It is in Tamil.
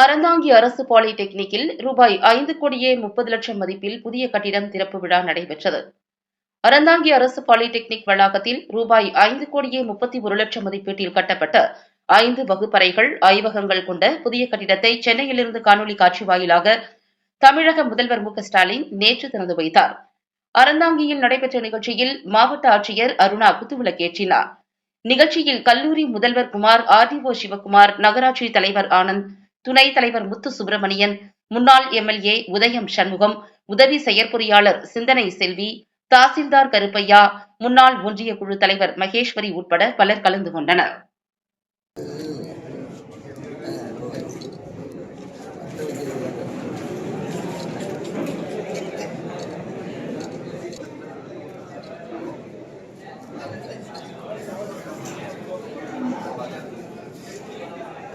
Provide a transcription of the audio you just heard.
அறந்தாங்கி அரசு பாலிடெக்னிக்கில் ரூபாய் ஐந்து கோடியே முப்பது லட்சம் மதிப்பில் புதிய கட்டிடம் திறப்பு விழா நடைபெற்றது. அறந்தாங்கி அரசு பாலிடெக்னிக் வளாகத்தில் ரூபாய் ஐந்து கோடியே முப்பத்தி ஒரு லட்சம் மதிப்பீட்டில் கட்டப்பட்ட ஐந்து வகுப்பறைகள் ஆய்வகங்கள் கொண்ட புதிய கட்டிடத்தை சென்னையிலிருந்து காணொலி காட்சி வாயிலாக தமிழக முதல்வர் மு ஸ்டாலின் நேற்று திறந்து வைத்தார். அறந்தாங்கியில் நடைபெற்ற நிகழ்ச்சியில் மாவட்ட ஆட்சியர் அருணா குத்துவிளக்கேற்றினார். நிகழ்ச்சியில் கல்லூரி முதல்வர் குமார் ஆர்டிஓ சிவக்குமார் நகராட்சி தலைவர் ஆனந்த் துணைத் தலைவர் முத்து சுப்பிரமணியன் முன்னாள் எம்எல்ஏ உதயம் சண்முகம் உதவி செயற்பொறியாளர் சிந்தனை செல்வி தாசில்தார் கருப்பையா முன்னாள் ஒன்றிய குழு தலைவர் மகேஸ்வரி உட்பட பலர் கலந்து கொண்டனர்.